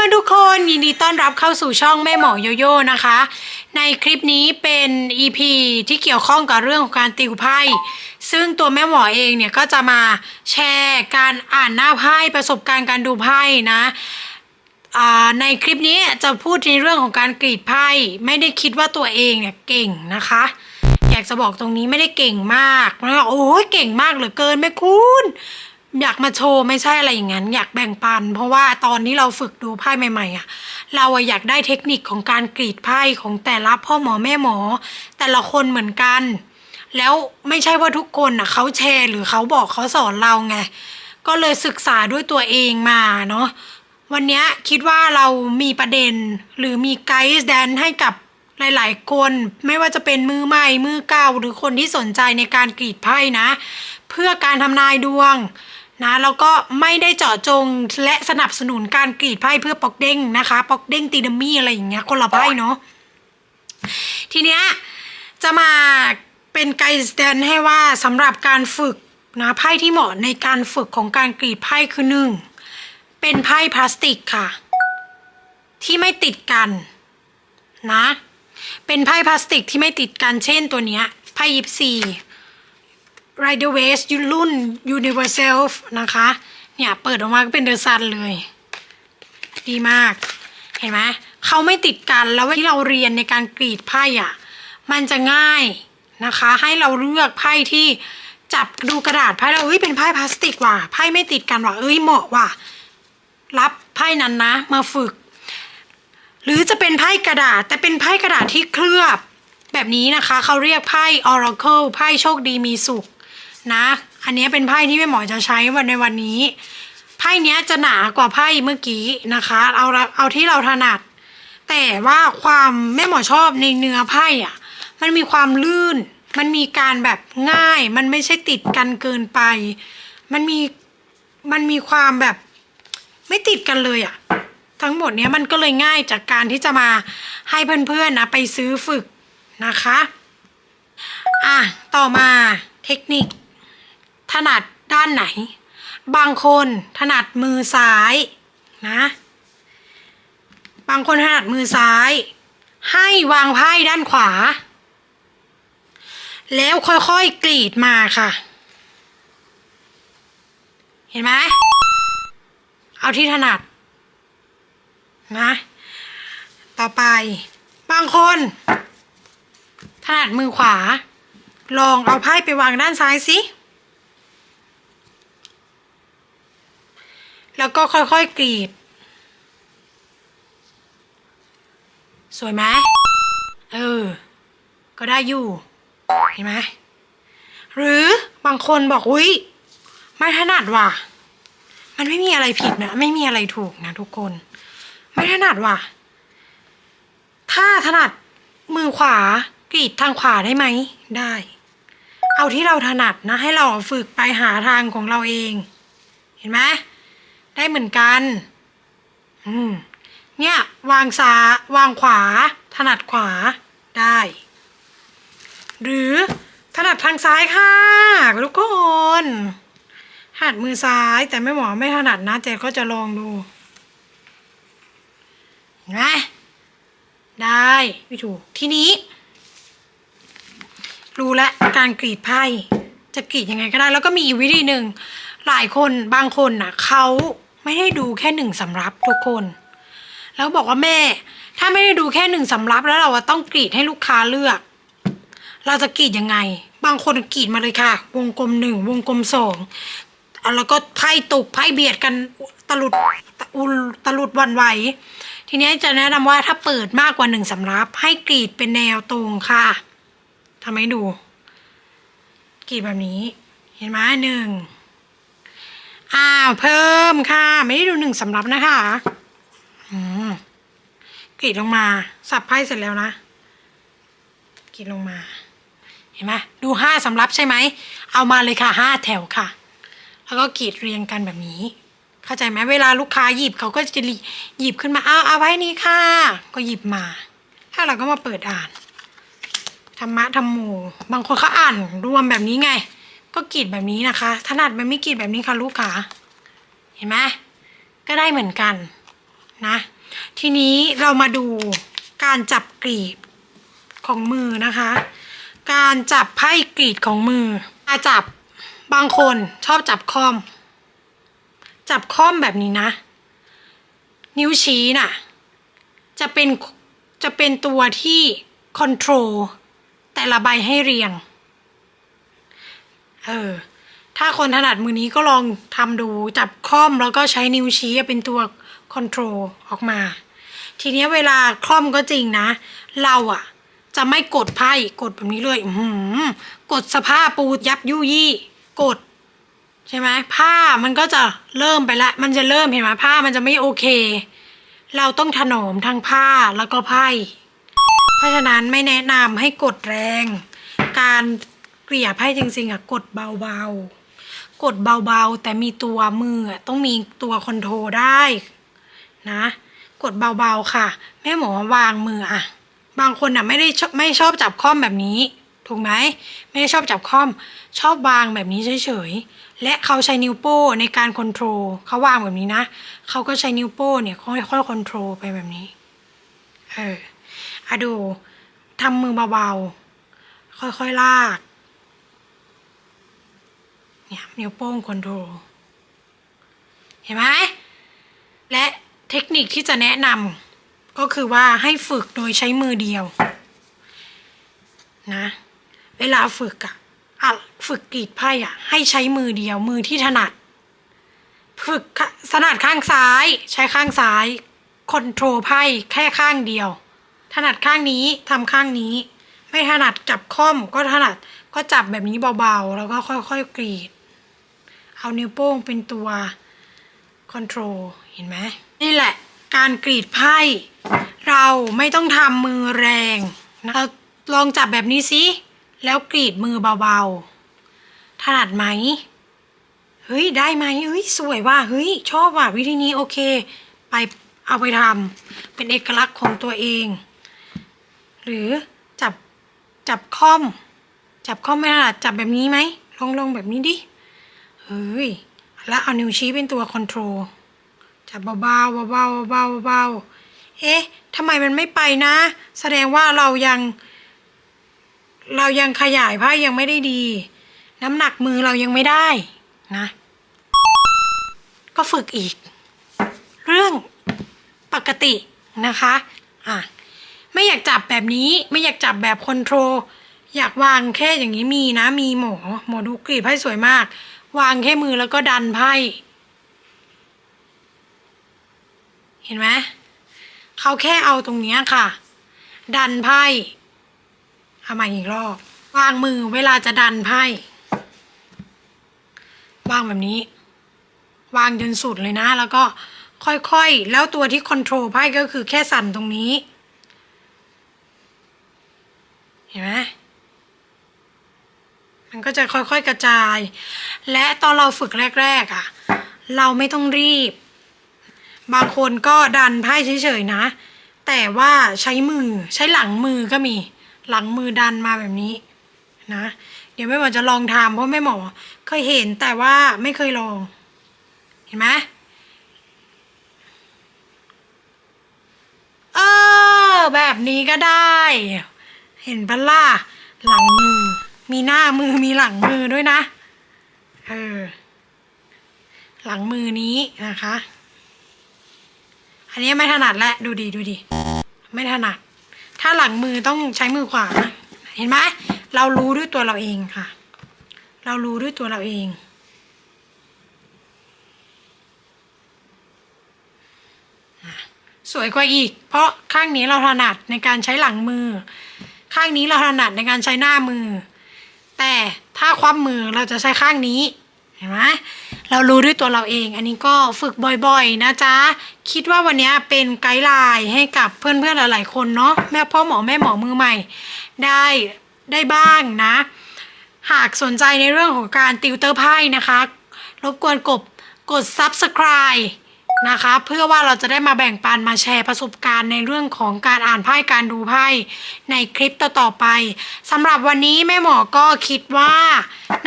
พื่อนๆทุกคนยินดีต้อนรับเข้าสู่ช่องแม่หมอโยโย่นะคะ ในคลิปนี้เป็น EP ที่เกี่ยวข้องกับเรื่องของการติวไพ่ซึ่งตัวแม่หมอเองเนี่ยก็จะมาแชร์การอ่านหน้าไพ่ประสบการณ์การดูไพ่นะในคลิปนี้จะพูดในเรื่องของการกรีดไพ่ไม่ได้คิดว่าตัวเองเนี่ยเก่งนะคะ อยากจะบอกตรงนี้ไม่ได้เก่งมากแล้วโอ้ยเก่งมากเหลือเกินแม่คุณ อยากมาโชว์ไม่ใช่อะไรอย่างนั้น อยากแบ่งปัน เพราะว่าตอนนี้เราฝึกดูไพ่ใหม่ๆอะเราอยากได้เทคนิคของการกรีดไพ่ของแต่ละพ่อหมอแม่หมอ แต่ละคนเหมือนกัน แล้วไม่ใช่ว่าทุกคนอะเขาแชร์หรือเขาบอกเขาสอนเราไงก็เลยศึกษาด้วยตัวเองมาเนาะวันนี้คิดว่าเรามีประเด็นหรือมีไกด์แดนให้กับหลาย ๆ คนไม่ว่าจะเป็นมือใหม่มือเก่าหรือคนที่สนใจในการกรีดไพ่นะ เพื่อการทำนายดวง นะแล้วก็ไม่ได้เจาะจงและสนับสนุนการกรีดไพ่เพื่อปอกเด้งนะคะปอกเด้งตีดัมมี่อะไรอย่างเงี้ยคนละไพ่เนาะทีเนี้ยจะมาเป็นไกด์แดนให้ว่าสำหรับการฝึกนะไพ่ที่เหมาะในการฝึกของการกรีดไพ่คือหนึ่งเป็นไพ่พลาสติกค่ะ ที่ไม่ติดกันนะเป็นไพ่พลาสติกที่ไม่ติดกันเช่นตัวเนี้ยไพ่ยิปซี Rider Waist รุ่น Universal นะคะ เนี่ยเปิดออกมาก็เป็นเดอะซันเลย ดีมาก เห็นไหมเขาไม่ติดกันแล้วที่เราเรียนในการกรีดไพ่อะ มันจะง่ายนะคะ ให้เราเลือกไพ่ที่จับดูกระดาษไพ่แล้วเอ้ยเป็นไพ่พลาสติกว่ะไพ่ไม่ติดกันว่ะเอ้ยเหมาะว่ะรับไพ่นั้นนะมาฝึก หรือจะเป็นไพ่กระดาษ แต่เป็นไพ่กระดาษที่เคลือบ แบบนี้นะคะเขาเรียกไพ่ Oracle ไพ่โชคดีมีสุข นะ อันนี้เป็นไพ่ที่แม่หมอจะใช้วันในวันนี้ ไพ่เนี้ยจะหนากว่าไพ่เมื่อกี้นะคะ เอาเอาที่เราถนัด แต่ว่าความแม่หมอชอบในเนื้อไพ่อะมันมีความลื่น มันมีการแบบง่าย มันไม่ใช่ติดกันเกินไป มันมี มันมีความแบบไม่ติดกันเลยอะ ทั้งหมดเนี้ยมันก็เลยง่ายจากการที่จะมาให้เพื่อนๆนะไปซื้อฝึกนะคะ อะ ต่อมาเทคนิค ถนัดด้านไหน บางคนถนัดมือซ้ายนะ บางคนถนัดมือซ้าย ให้วางไพ่ด้านขวา แล้วค่อยๆกรีดมาค่ะ เห็นไหมเอาที่ถนัด นะ ต่อไป บางคน ถนัดมือขวา ลองเอาไพ่ไปวางด้านซ้ายสิ แล้วก็ค่อยๆกรีด สวยไหมเออ ก็ได้อยู่ เห็นไหม หรือบางคนบอกอุ้ยไม่ถนัดว่ะ มันไม่มีอะไรผิดนะ ไม่มีอะไรถูกนะทุกคน ไม่ถนัดว่ะ ถ้าถนัดมือขวากรีดทางขวาได้ไหม ได้ เอาที่เราถนัดนะ ให้เราฝึกไปหาทางของเราเอง เห็นไหม ได้เหมือนกัน อืม เนี่ย วางซ้ายวางขวา ถนัดขวาได้ หรือถนัดทางซ้ายค่ะทุกคนถนัดมือซ้ายแต่ไม่หมอไม่ถนัดนะเจ๊ก็จะลองดูเห็นไหมได้ไม่ถูกทีนี้ รู้แล้วการกรีดไพ่จะกรีดยังไงก็ได้ แล้วก็มีอีกวิธีหนึ่งหลายคนบางคนน่ะเขา ไม่ได้ดูแค่หนึ่งสำรับทุกคน แล้วบอกว่าแม่ ถ้าไม่ได้ดูแค่หนึ่งสำรับแล้วเราต้องกรีดให้ลูกค้าเลือก เราจะกรีดยังไง บางคนกรีดมาเลยค่ะ วงกลมหนึ่งวงกลมสองเอาแล้วก็ไพ่ตกไพ่เบียดกันตลุดตะอุลตลุดวันไหว ทีนี้จะแนะนำว่าถ้าเปิดมากกว่าหนึ่งสำรับ ให้กรีดเป็นแนวตรงค่ะทำให้ดูกรีดแบบนี้ เห็นไหมหนึ่ง อ้าวเพิ่มค่ะ ไม่ได้ดูหนึ่งสำรับนะคะอืมกรีดลงมา สับไพ่เสร็จแล้วนะกรีดลงมา เห็นไหมดูห้าสำรับใช่ไหม เอามาเลยค่ะห้าแถวค่ะ แล้วก็กรีดเรียงกันแบบนี้ เข้าใจไหมเวลาลูกค้าหยิบเขาก็จะหยิบขึ้นมาเอาเอาไว้นี้ค่ะ ก็หยิบมา ถ้าเราก็มาเปิดอ่านธรรมะธรรมโมบางคนเขาอ่านรวมแบบนี้ไง ก็กรีดแบบนี้นะคะ ถนัดมันไม่กรีดแบบนี้ค่ะลูกค้าเห็นไหมก็ได้เหมือนกันนะ ทีนี้เรามาดูการจับกรีดของมือนะคะ การจับไพ่กรีดของมืออาจับบางคนชอบจับคอม จับคอมแบบนี้นะ นิ้วชี้น่ะ จะเป็นจะเป็นตัวที่คอนโทรลแต่ละใบให้เรียง เออ ถ้าคนถนัดมือนี้ก็ลองทำดูจับค่อมแล้วก็ใช้นิ้วชี้เป็นตัวคอนโทรลออกมา ทีนี้เวลาคล่อมก็จริงนะ เราอะจะไม่กดไพ่กดแบบนี้เลยหือกดสภาพปูยับยุยี่ กด ใช่ไหมผ้ามันก็จะเริ่มไปละมันจะเริ่มเห็นไหมผ้ามันจะไม่โอเค เราต้องถนอมทั้งผ้าแล้วก็ไพ่เพราะฉะนั้นไม่แนะนำให้กดแรง การ เกลี่ยไพ่จริงๆอะกดเบาๆ กดเบาๆ แต่มีตัวมืออะต้องมีตัวคอนโทรลได้นะ กดเบาๆค่ะ แม่หมอวางมืออะบางคนอะไม่ได้ไม่ชอบจับค่อมแบบนี้ ถูกไหมไม่ได้ชอบจับค่อม ชอบวางแบบนี้เฉยๆ และเขาใช้นิ้วโป้ในการคอนโทรลเขาวางแบบนี้นะเขาก็ใช้นิ้วโป้เนี่ยค่อยๆคอนโทรลไปแบบนี้เอออะดูทำมือเบาๆ ค่อยๆลาก นิ้วโป้งคอนโทรลเห็นไหมและเทคนิคที่จะแนะนำก็คือว่าให้ฝึกโดยใช้มือเดียว นะ เวลาฝึกอะอะฝึกกรีดไพ่อะให้ใช้มือเดียวมือที่ถนัด ฝึกถนัดข้างซ้าย ใช้ข้างซ้ายคอนโทรลไพ่แค่ข้างเดียว ถนัดข้างนี้ทำข้างนี้ ไม่ถนัดจับค่อมก็ถนัดก็จับแบบนี้เบาๆ แล้วก็ค่อยๆกรีด เอานิ้วโป้งเป็นตัวคอนโทรลเห็นไหมนี่แหละการกรีดไพ่ เราไม่ต้องทำมือแรงนะเราลองจับแบบนี้สิแล้วกรีดมือเบาๆถนัดไหมเฮ้ยได้ไหมเฮ้ยสวยว่ะเฮ้ยชอบว่ะวิธีนี้โอเค ไปเอาไปทำเป็นเอกลักษณ์ของตัวเอง หรือจับจับค่อม จับค่อมไม่ถนัดจับแบบนี้ไหมลองลองแบบนี้ดิ เฮ้ย แล้วเอานิ้วชี้เป็นตัวคอนโทรลจับเบาๆเบาๆเบาๆเบาๆเอ๊ะทำไมมันไม่ไปนะ แสดงว่าเรายัง เรายังขยายไพ่ยังไม่ได้ดี น้ำหนักมือเรายังไม่ได้นะ ก็ฝึกอีก เรื่องปกตินะคะอะไม่อยากจับแบบนี้ไม่อยากจับแบบคอนโทรลอยากวางแค่อย่างนี้มีนะ มีหมอหมอดูกรีดไพ่สวยมาก วางแค่มือแล้วก็ดันไพ่ เห็นไหมเขาแค่เอาตรงเนี้ยค่ะ ดันไพ่เอามาอีกรอบ วางมือเวลาจะดันไพ่ วางแบบนี้ วางจนสุดเลยนะ แล้วก็ค่อยๆ แล้วตัวที่คอนโทรลไพ่ก็คือแค่สั่นตรงนี้ เห็นไหม มันก็จะค่อยๆกระจาย และตอนเราฝึกแรก ๆอะ่ะ เราไม่ต้องรีบ บางคนก็ดันไพ่เฉยๆนะ แต่ว่าใช้มือใช้หลังมือก็มี หลังมือดันมาแบบนี้นะ เดี๋ยวแม่หมอจะลองทำเพราะแม่หมอเคยเห็นแต่ว่าไม่เคยลอง เห็นไหมเออแบบนี้ก็ได้ เห็นปะล่ะหลังมือ มีหน้ามือมีหลังมือด้วยนะ เออ หลังมือนี้นะคะ อันนี้ไม่ถนัดและ ดูดีดูดี ไม่ถนัด ถ้าหลังมือต้องใช้มือขวา เห็นไหม เรารู้ด้วยตัวเราเองค่ะ เรารู้ด้วยตัวเราเองสวยกว่าอีก เพราะข้างนี้เราถนัดในการใช้หลังมือ ข้างนี้เราถนัดในการใช้หน้ามือ แต่ถ้าคว่ำมือเราจะใช้ข้างนี้ เห็นไหมเรารู้ด้วยตัวเราเอง อันนี้ก็ฝึกบ่อยๆ นะจ๊ะ คิดว่าวันนี้เป็นไกด์ไลน์ให้กับเพื่อนๆหลายๆคนเนาะแม่พ่อหมอแม่หมอมือใหม่ ได้ได้บ้างนะ หากสนใจในเรื่องของการติวเตอร์ไพ่นะคะ รบกวนกดกด subscribe นะคะ เพื่อว่าเราจะได้มาแบ่งปันมาแชร์ประสบการณ์ในเรื่องของการอ่านไพ่การดูไพ่ในคลิปต่อๆไปสำหรับวันนี้แม่หมอก็คิดว่า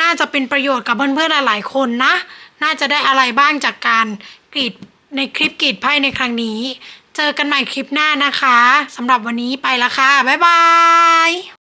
น่าจะเป็นประโยชน์กับเพื่อนๆหลายๆคนนะ น่าจะได้อะไรบ้างจากการกรีดในคลิปกรีดไพ่ในครั้งนี้ เจอกันใหม่คลิปหน้านะคะสำหรับวันนี้ไปละค่ะบ๊ายบาย